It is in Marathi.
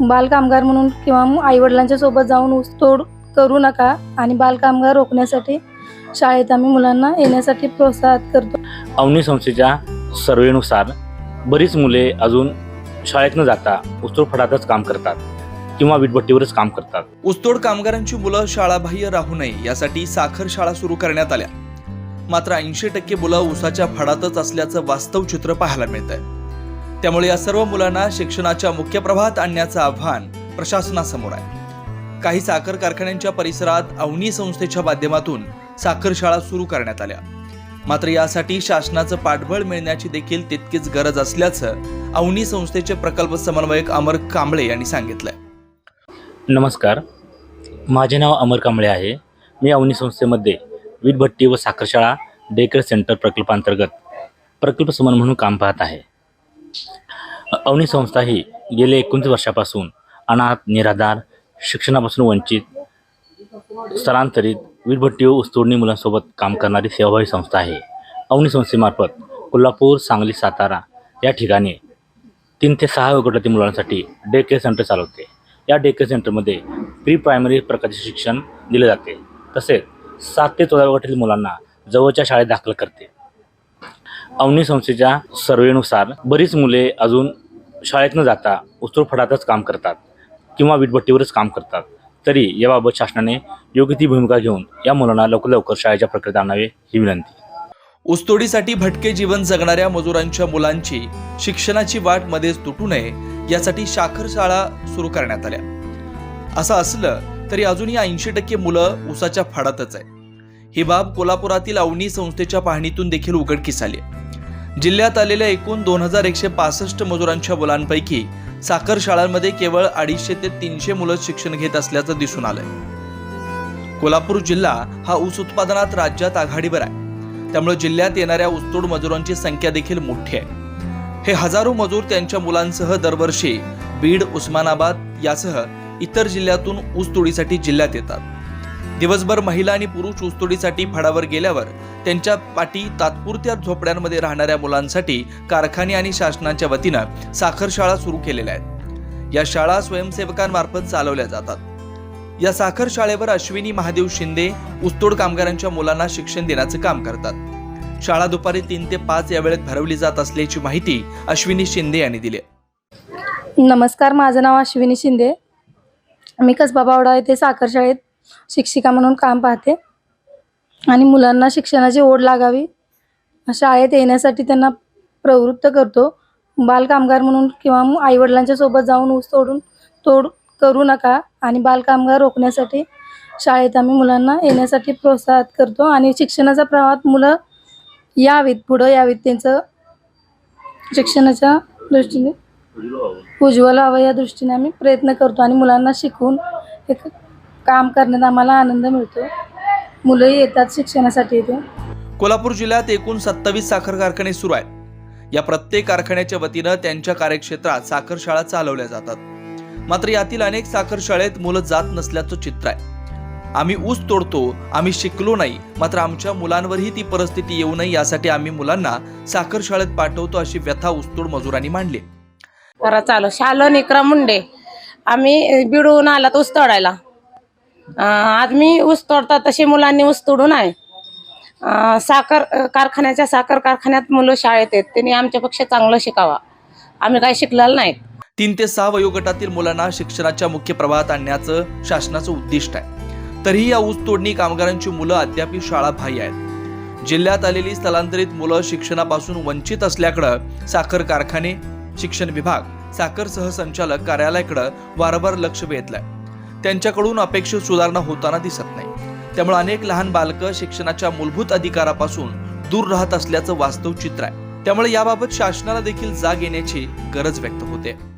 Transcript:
बालकामगार म्हणून किंवा आईवडिलांच्या सोबत जाऊन ऊसतोड करू नका आणि बालकामगार रोखण्यासाठी शाळेत आम्ही मुलांना येण्यासाठी प्रोत्साहित करतो. अवनी संस्थेच्या सर्वेनुसार बरीच मुले अजून शाळेत न जाता उस्तूर फडातच काम करतात किंवा वीटभट्टीवरच काम करतात. ऊसतोड कामगारांची मुलं शाळाबाह्य राहू नये यासाठी साखर शाळा सुरू करण्यात आल्या. मात्र ऐंशी टक्के मुलं ऊसाच्या फडातच असल्याचं वास्तव चित्र पाहायला मिळत आहे त्यामुळे या सर्व मुलांना शिक्षणाच्या मुख्य प्रवाहात आणण्याचं आव्हान प्रशासनासमोर आहे. काही साखर कारखान्यांच्या परिसरात अवनी संस्थेच्या माध्यमातून साखर शाळा सुरू करण्यात आल्या. मात्र यासाठी शासनाचं पाठबळ मिळण्याची देखील तितकीच गरज असल्याचं अवनी संस्थेचे प्रकल्प समन्वयक अमर कांबळे यांनी सांगितलं नमस्कार. माझे नाव अमर कांबळे आहे. मी अवनी संस्थेमध्ये वीटभट्टी व साखरशाळा डेकर सेंटर प्रकल्पांतर्गत प्रकल्प समन म्हणून काम पाहत आहे. अवनी संस्था ही गेल्या एकोणीस वर्षापासून अनाथ निराधार शिक्षणापासून वंचित स्थलांतरित वीटभट्टी व उस्तोडणी मुलांसोबत काम करणारी सेवाभावी संस्था आहे. अवनी संस्थेमार्फत कोल्हापूर सांगली सातारा या ठिकाणी तीन ते सहा वगटातील मुलांसाठी डे केअर सेंटर चालवते. या डे केअर सेंटरमध्ये प्री प्रायमरी प्रकारचे शिक्षण दिले जाते. तसेच सात ते चौदा वगटातील मुलांना जवळच्या शाळेत दाखल करते. अवनी संस्थेच्या सर्वेनुसार बरीच मुले अजून शाळेत न जाता उत्तरफडातच काम करतात किंवा वीटभट्टीवरच काम करतात. तरी याबाबत शासनाने योग्य ती भूमिका घेऊन या मुलांना लवकर लवकर शाळेच्या प्रक्रियेत आणावे ही विनंती. ऊसतोडीसाठी भटके जीवन जगणाऱ्या मजुरांच्या मुलांची शिक्षणाची वाट मध्येच तुटू नये यासाठी साखर शाळा सुरू करण्यात आल्या. असं असलं तरी अजूनही ऐंशी टक्के मुलं उसाच्या फाडातच आहे ही बाब कोल्हापुरातील अवनी संस्थेच्या पाहणीतून देखील उघडकीस आली जिल्ह्यात आलेल्या एकूण दोन हजार एकशे पासष्ट मजुरांच्या मुलांपैकी साखर शाळांमध्ये केवळ अडीचशे ते तीनशे मुलं शिक्षण घेत असल्याचं दिसून आलंय. कोल्हापूर जिल्हा हा ऊस उत्पादनात राज्यात आघाडीवर आहे. त्यामुळे जिल्ह्यात येणाऱ्या ऊसतोड मजुरांची संख्या देखील मोठी आहे. हे हजारो मजूर त्यांच्या मुलांसह दरवर्षी बीड उस्मानाबाद यासह इतर जिल्ह्यातून ऊसतोडीसाठी जिल्ह्यात येतात. दिवसभर महिला आणि पुरुष ऊसतोडीसाठी फडावर गेल्यावर त्यांच्या पाठी तात्पुरत्या झोपड्यांमध्ये राहणाऱ्या मुलांसाठी कारखाने आणि शासनाच्या वतीनं साखर शाळा सुरू केलेल्या आहेत. या शाळा स्वयंसेवकांमार्फत चालवल्या जातात. या साखर शाळेवर अश्विनी महादेव शिंदे ऊसतोड कामगारांच्या मुलांना शिक्षण देण्याचं काम करतात. शाळा दुपारी तीन ते पाच या वेळेत भरवली जात असल्याची माहिती अश्विनी शिंदे यांनी दिली. नमस्कार माझं नाव अश्विनी शिंदे. मी कसबा बावडा येथे साखर शाळेत शिक्षिका म्हणून काम पाहते. आणि मुलांना शिक्षणाची ओढ लागावी. शाळेत येण्यासाठी त्यांना प्रवृत्त करतो. बालकामगार म्हणून किंवा आईवडिलांच्या सोबत जाऊन ऊस तोडून तोड करू नका. आणि बालकामगार रोखण्यासाठी शाळेत आम्ही मुलांना येण्यासाठी प्रोत्साहित करतो. आणि शिक्षणाचा प्रवाहात मुलं यावीत पुढं यावीत. त्यांचं शिक्षणाच्या दृष्टीने उज्ज्वल व्हावं या दृष्टीने आम्ही प्रयत्न करतो. आणि मुलांना शिकवून एक काम करण्यात आम्हाला आनंद मिळतो. मुलंही येतात शिक्षणासाठी इथे. कोल्हापूर जिल्ह्यात एकूण सत्तावीस साखर कारखाने सुरू आहेत. या प्रत्येक कारखान्याच्या वतीनं त्यांच्या कार्यक्षेत्रात साखर शाळा चालवल्या जातात. मात्र यातील अनेक साखर शाळेत मुलं जात नसल्याचं चित्र आहे. आम्ही ऊस तोडतो आम्ही शिकलो नाही मात्र आमच्या मुलांवरही ती परिस्थिती येऊ नये यासाठी आम्ही मुलांना साखर शाळेत पाठवतो अशी व्यथा ऊसतोड मजुरांनी मांडली. करा चालू. शालन इकरा मुंडे. आम्ही बिडून आलात ऊस तोडायला. आज मी ऊस तोडतात तसे मुलांनी ऊस तोडून आहे. साखर कारखान्याच्या साखर कारखान्यात मुलं शाळेत आहेत त्यांनी आमच्यापेक्षा चांगलं शिकावा. आम्ही काही शिकलेलं नाही तीन ते सहा वयोगटातील मुलांना शिक्षणाच्या मुख्य प्रवाहात आणण्याचं शासनाचं उद्दिष्ट आहे. तरीही या ऊस तोडणी कामगारांची मुलं अद्याप शाळा बाह्य आहेत. जिल्ह्यात आलेली स्थलांतरित मुलं शिक्षणापासून वंचित असल्याकडं साखर कारखाने शिक्षण विभाग साखर सहसंचालक कार्यालयाकडं वारंवार लक्ष वेधलंय. त्यांच्याकडून अपेक्षित सुधारणा होताना दिसत नाही. त्यामुळे अनेक लहान बालकं शिक्षणाच्या मूलभूत अधिकारापासून दूर राहत असल्याचं वास्तव चित्र आहे. त्यामुळे याबाबत शासनाला देखील जाग येण्याची गरज व्यक्त होते.